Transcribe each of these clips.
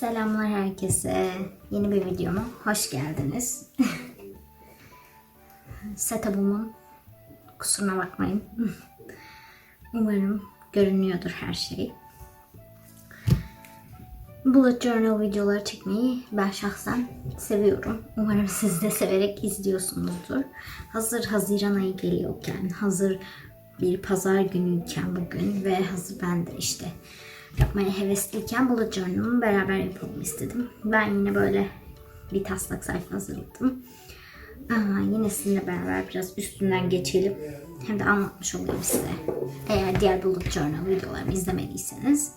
Selamlar herkese. Yeni bir videoma hoş geldiniz. Setup'ımın kusuruna bakmayın. Umarım görünüyordur her şey. Bullet Journal videoları çekmeyi ben şahsen seviyorum. Umarım siz de severek izliyorsunuzdur. Hazır Haziran ayı geliyorken, hazır bir pazar günüyken bugün ve hazır ben de işte yapmaya hevesliyken Bullet Journal'ımı beraber yapalım istedim. Ben yine böyle bir taslak sayfa hazırladım. Aa, yine sizinle beraber biraz üstünden geçelim. Hem de anlatmış olayım size. Eğer diğer Bullet Journal videolarımı izlemediyseniz.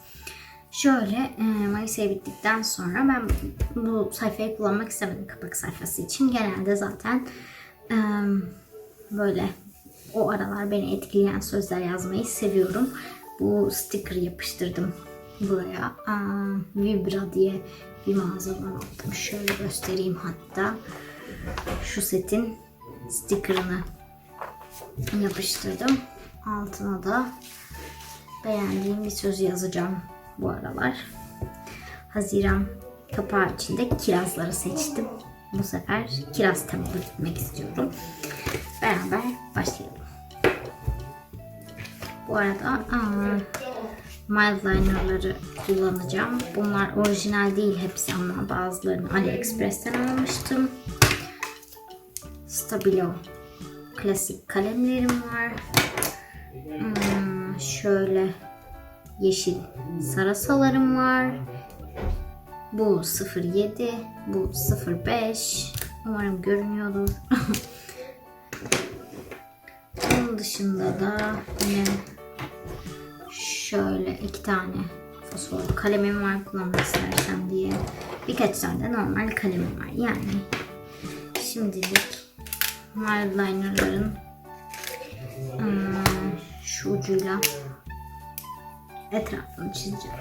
Şöyle e, Mayıs ayı bittikten sonra ben bu sayfayı kullanmak istemedim kapak sayfası için. Genelde zaten e, böyle o aralar beni etkileyen sözler yazmayı seviyorum. Bu sticker yapıştırdım buraya. Aa, Vibra diye bir mağazadan aldım. Şöyle göstereyim hatta. Şu setin stickerını yapıştırdım. Altına da beğendiğim bir söz yazacağım bu aralar. Haziran kapağı içinde kirazları seçtim. Bu sefer kiraz temalı gitmek istiyorum. Beraber. Bu arada aa, Mildliner'ları kullanacağım. Bunlar orijinal değil hepsi ama bazılarını AliExpress'ten almıştım. Stabilo klasik kalemlerim var. Hmm, şöyle yeşil sarasalarım var. Bu 07, bu 05. Umarım görünüyordur. Onun dışında da yine şöyle iki tane fosfor kalemim var kullanmak istersem diye. Birkaç tane de normal kalemim var. Yani şimdilik Mildliner'ların hmm, şu ucuyla etrafını çizeceğim.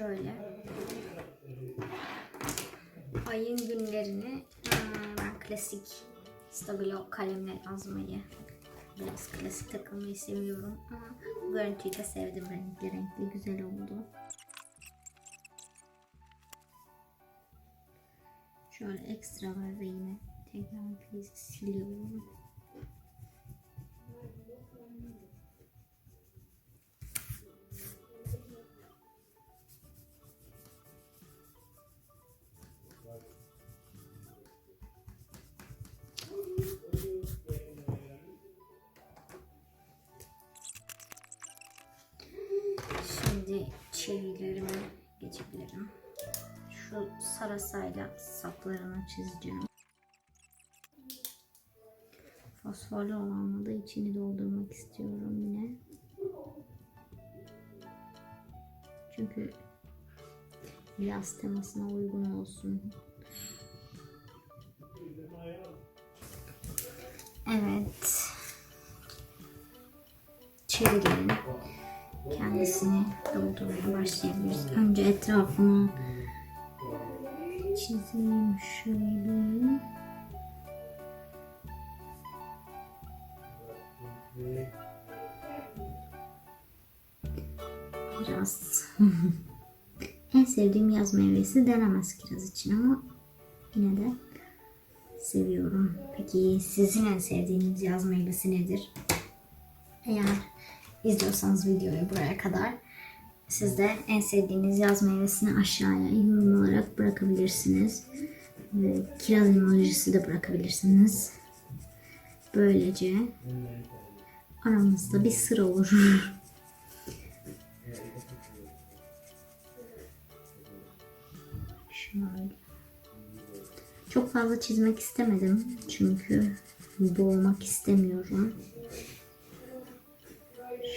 Şöyle ayın günlerini ben klasik stabilo kalemle yazmayı biraz klasik takılmayı seviyorum ama bu görüntüyü de sevdim renkli renkli güzel oldu. Şöyle ekstralar da yine tekrar siliyorum. Şu sarasayla saplarını çizeceğim. Fosforlu olanla da içini doldurmak istiyorum yine. Çünkü yaz temasına uygun olsun. Evet. Çevirelim kendisini doldurmaya başlayabiliriz. Önce etrafını çizeyim şöyle. Biraz en sevdiğim yaz meyvesi denemez kiraz için ama yine de seviyorum. Peki sizin en sevdiğiniz yaz meyvesi nedir? Eğer izliyorsanız videoyu buraya kadar siz de en sevdiğiniz yaz meyvesini aşağıya yorum olarak bırakabilirsiniz. Ve kiraz emojisi de bırakabilirsiniz. Böylece aramızda bir sır olur. Şöyle. Çok fazla çizmek istemedim çünkü boğmak istemiyorum.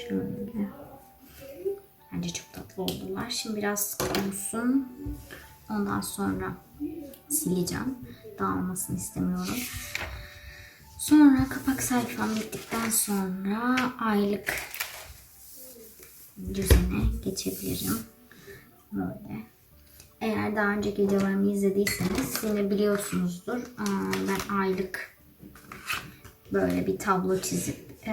Şöyle. Bence çok tatlı oldular. Şimdi biraz kurusun. Ondan sonra sileceğim. Dağılmasını istemiyorum. Sonra kapak sayfam bittikten sonra aylık düzene geçebilirim. Böyle. Eğer daha önceki videolarımı izlediyseniz yine biliyorsunuzdur. Ben aylık böyle bir tablo çizip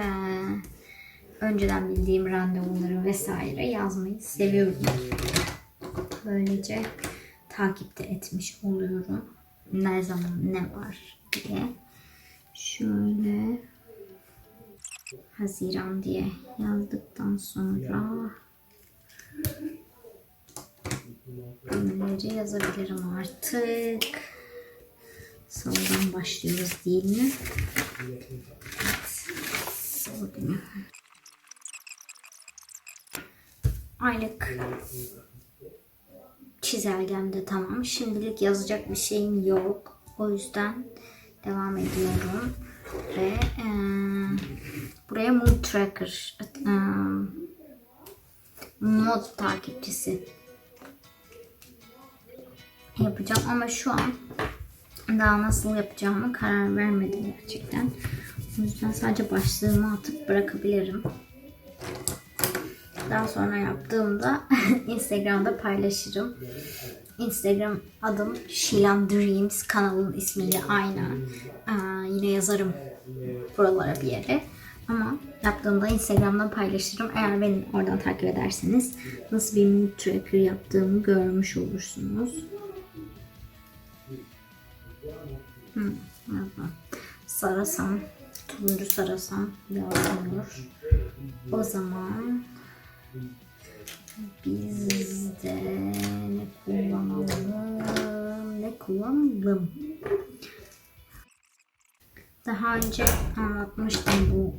önceden bildiğim randevuları vesaire yazmayı seviyorum. Böylece takipte etmiş oluyorum. Ne zaman ne var diye. Şöyle Haziran diye yazdıktan sonra günleri yazabilirim artık. Salıdan başlıyoruz değil mi? Evet. Salı. Aylık çizelgem de tamam. Şimdilik yazacak bir şeyim yok. O yüzden devam ediyorum. Ve eee, buraya mood tracker eee, mod takipçisi yapacağım ama şu an daha nasıl yapacağımı karar vermedim gerçekten. O yüzden sadece başlığımı atıp bırakabilirim. Daha sonra yaptığımda Instagram'da paylaşırım. Instagram adım Shilan Dreams kanalın ismiyle aynı. Aa, yine yazarım buralara bir yere. Ama yaptığımda Instagram'dan paylaşırım. Eğer beni oradan takip ederseniz nasıl bir mood tracker yaptığımı görmüş olursunuz. Yazma. Sarasam, turuncu sarasam biraz olur. O zaman biz de ne kullanalım? Ne kullanalım? Daha önce anlatmıştım bu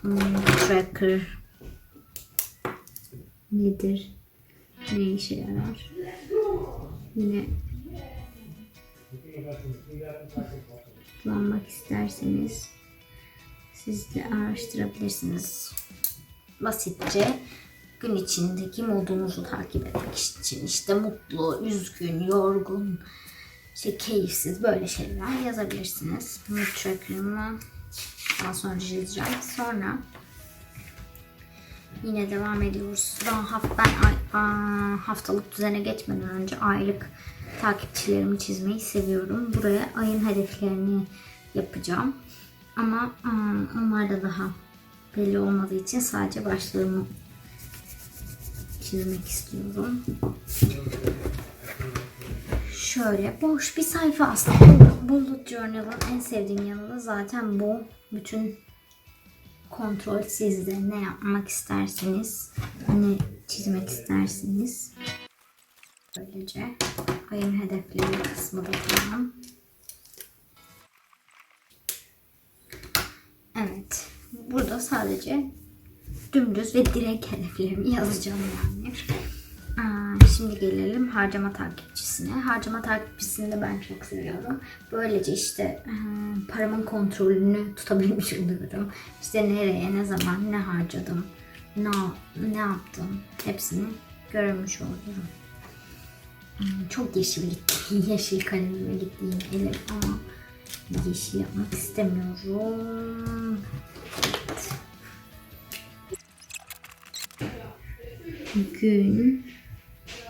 hmm, tracker nedir? Ne işe yarar? Yine kullanmak isterseniz siz de araştırabilirsiniz. Basitçe gün içindeki modunuzu takip etmek için işte mutlu, üzgün, yorgun, işte keyifsiz böyle şeyler yazabilirsiniz. Mood tracker'ımı daha sonra yazacağım. Sonra yine devam ediyoruz. Daha hafta, ben haftalık düzene geçmeden önce aylık takipçilerimi çizmeyi seviyorum. Buraya ayın hedeflerini yapacağım. Ama aa, onlar da daha belli olmadığı için sadece başlığımı çizmek istiyorum. Şöyle boş bir sayfa aslında. Bullet Journal'ın en sevdiğim yanı zaten bu. Bütün kontrol sizde. Ne yapmak isterseniz, ne çizmek isterseniz. Böylece ayın hedefleri kısmı da tamam. Evet. Burada sadece dümdüz ve direkt hedeflerimi yazacağım yani. Şimdi gelelim harcama takipçisine. Harcama takipçisini de ben çok seviyorum. Böylece işte e, paramın kontrolünü tutabilmiş oluyorum. İşte nereye, ne zaman, ne harcadım, ne, ne yaptım hepsini görmüş oluyorum. Hmm, Çok yeşil gitti. Yeşil kalemime gitti yine elim ama yeşil yapmak istemiyorum. Gün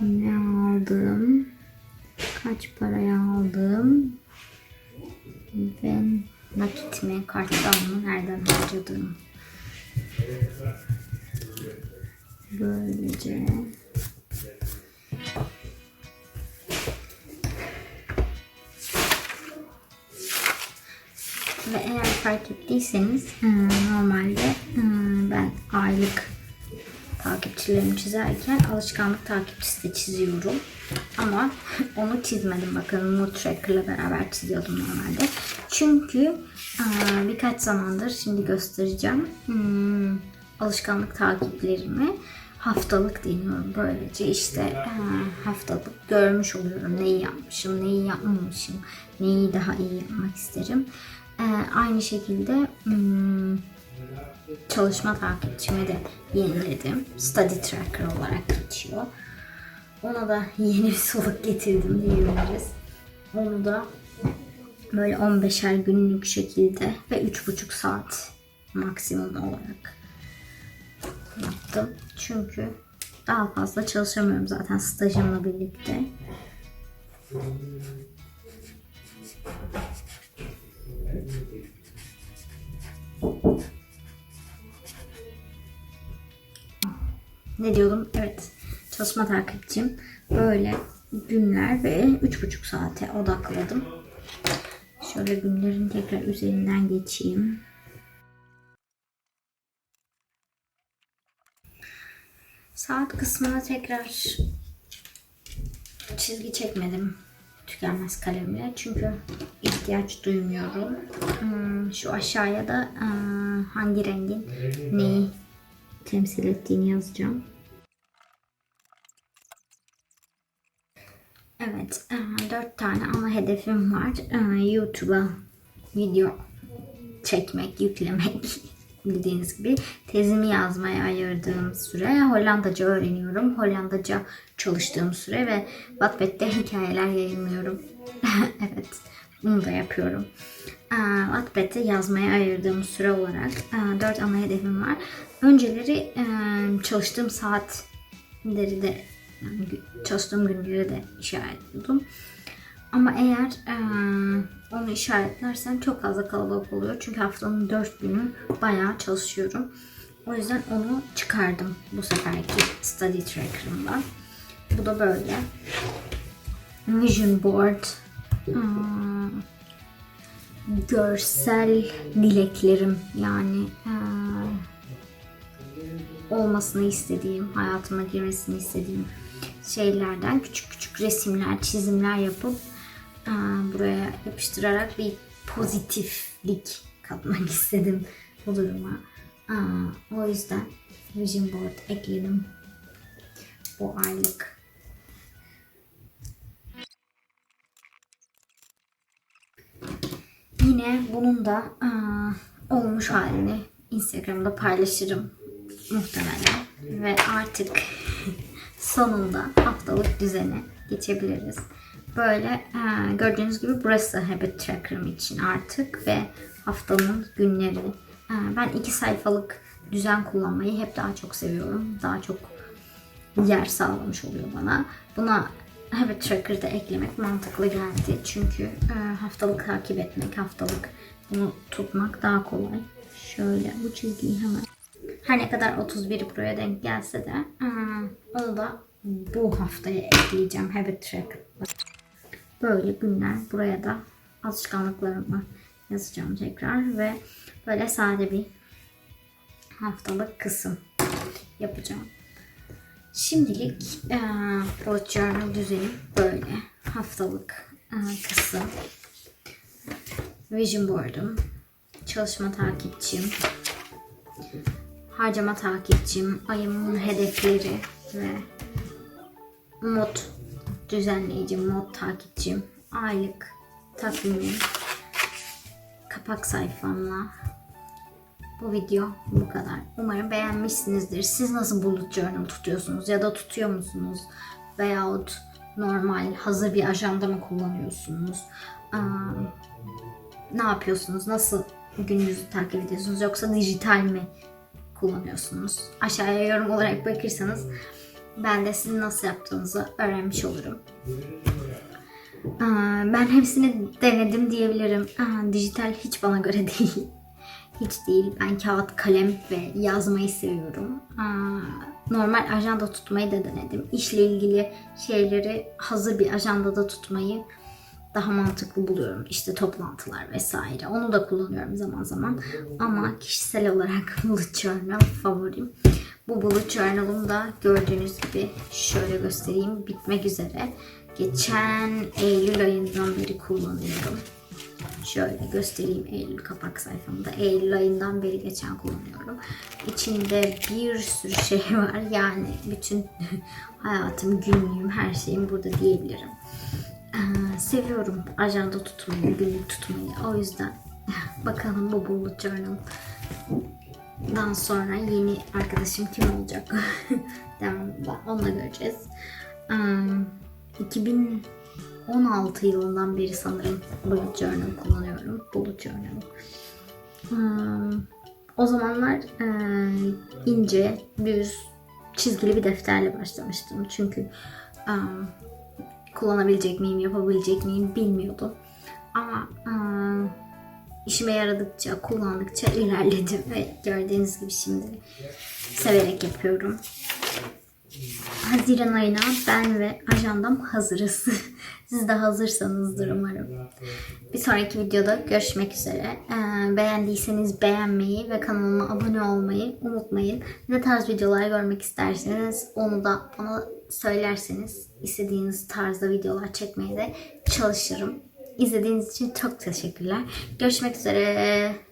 ne aldım? Kaç paraya aldım? Ve nakit mi, karttan mı, nereden harcadım? Böylece Ve eğer fark ettiyseniz normalde ben aylık takipçilerimi çizerken alışkanlık takipçisi de çiziyorum. Ama onu çizmedim bakın mood tracker'la beraber çiziyordum normalde. Çünkü birkaç zamandır şimdi göstereceğim hmm, alışkanlık takiplerimi haftalık deniyorum. Böylece işte haftalık görmüş oluyorum neyi yapmışım, neyi yapmamışım, neyi daha iyi yapmak isterim. Aynı şekilde hmm, çalışma takipçimi de yeniledim. Study Tracker olarak geçiyor. Ona da yeni bir soluk getirdim diyebiliriz. Onu da böyle 15'er günlük şekilde ve 3,5 saat maksimum olarak yaptım. Çünkü daha fazla çalışamıyorum zaten stajımla birlikte. Ne diyordum? Evet. Çalışma takipçim. Böyle günler ve üç buçuk saate odakladım. Şöyle günlerin tekrar üzerinden geçeyim. Saat kısmına tekrar çizgi çekmedim tükenmez kalemle çünkü ihtiyaç duymuyorum. Hmm, Şu aşağıya da hangi rengin neyi temsil ettiğini yazacağım. Evet, aa, dört tane ana hedefim var. Aa, YouTube'a video çekmek, yüklemek bildiğiniz gibi tezimi yazmaya ayırdığım süre Hollandaca öğreniyorum. Hollandaca çalıştığım süre ve Wattpad'de hikayeler yayınlıyorum. evet bunu da yapıyorum. Wattpad'de yazmaya ayırdığım süre olarak aa, dört ana hedefim var. Önceleri aa, çalıştığım saatleri de çalıştığım günleri de işaretliyordum. Ama eğer eee, onu işaretlersen çok fazla kalabalık oluyor. Çünkü haftanın 4 günü bayağı çalışıyorum. O yüzden onu çıkardım bu seferki study tracker'ımdan. Bu da böyle. Vision board. Hmm, görsel dileklerim yani eee, olmasını istediğim, hayatıma girmesini istediğim şeylerden küçük küçük resimler, çizimler yapıp aa, buraya yapıştırarak bir pozitiflik katmak istedim bu duruma. Aa, o yüzden Vision Board ekledim bu aylık. Yine bunun da aa, olmuş halini Instagram'da paylaşırım muhtemelen. Ve artık sonunda haftalık düzene geçebiliriz. Böyle aa, gördüğünüz gibi burası Habit Tracker'ım için artık ve haftanın günleri. Aa, ben iki sayfalık düzen kullanmayı hep daha çok seviyorum. Daha çok yer sağlamış oluyor bana. Buna Habit Tracker'da eklemek mantıklı geldi. Çünkü e, haftalık takip etmek, haftalık bunu tutmak daha kolay. Şöyle bu çizgiyi hemen her ne kadar 31 buraya denk gelse de e, onu da bu haftaya ekleyeceğim Habit Tracker'da. Böyle günler buraya da alışkanlıklarımı yazacağım tekrar ve böyle sade bir haftalık kısım yapacağım. Şimdilik eee bullet journal düzeni böyle. Haftalık eee, kısım. Vision board'um. Çalışma takipçim. Harcama takipçim. Ayımın hedefleri ve mod düzenleyicim, mod takipçim. Aylık takvimim. Kapak sayfamla bu video bu kadar. Umarım beğenmişsinizdir. Siz nasıl bullet journal tutuyorsunuz ya da tutuyor musunuz? Veyahut normal hazır bir ajanda mı kullanıyorsunuz? Aa, ne yapıyorsunuz? Nasıl gününüzü takip ediyorsunuz? Yoksa dijital mi kullanıyorsunuz? Aşağıya yorum olarak bırakırsanız ben de sizin nasıl yaptığınızı öğrenmiş olurum. Aa, Ben hepsini denedim diyebilirim. Aa, Dijital hiç bana göre değil. Hiç değil. Ben kağıt, kalem ve yazmayı seviyorum. Normal ajanda tutmayı da denedim. İşle ilgili şeyleri hazır bir ajandada tutmayı daha mantıklı buluyorum. İşte toplantılar vesaire. Onu da kullanıyorum zaman zaman. Ama kişisel olarak bullet journal favorim. Bu bullet journal'ım da gördüğünüz gibi şöyle göstereyim bitmek üzere. Geçen Eylül ayından beri kullanıyorum. Şöyle göstereyim Eylül kapak sayfamda. Eylül ayından beri geçen kullanıyorum. İçinde bir sürü şey var. Yani bütün hayatım, günlüğüm, her şeyim burada diyebilirim. Ee, seviyorum ajanda tutmayı, günlük tutmayı. O yüzden bakalım bu bullet journal'dan sonra yeni arkadaşım kim olacak? Devamında onunla göreceğiz. Ee, 2016 yılından beri sanırım bullet journal kullanıyorum. Bullet journal. Ee, o zamanlar ince, düz, çizgili bir defterle başlamıştım. Çünkü kullanabilecek miyim, yapabilecek miyim bilmiyordum. Ama işime yaradıkça, kullandıkça ilerledim ve gördüğünüz gibi şimdi severek yapıyorum. Haziran ayına ben ve ajandam hazırız. Siz de hazırsanızdır umarım. Bir sonraki videoda görüşmek üzere. Ee, beğendiyseniz beğenmeyi ve kanalıma abone olmayı unutmayın. Ne tarz videolar görmek isterseniz onu da bana söylerseniz istediğiniz tarzda videolar çekmeye de çalışırım. İzlediğiniz için çok teşekkürler. Görüşmek üzere.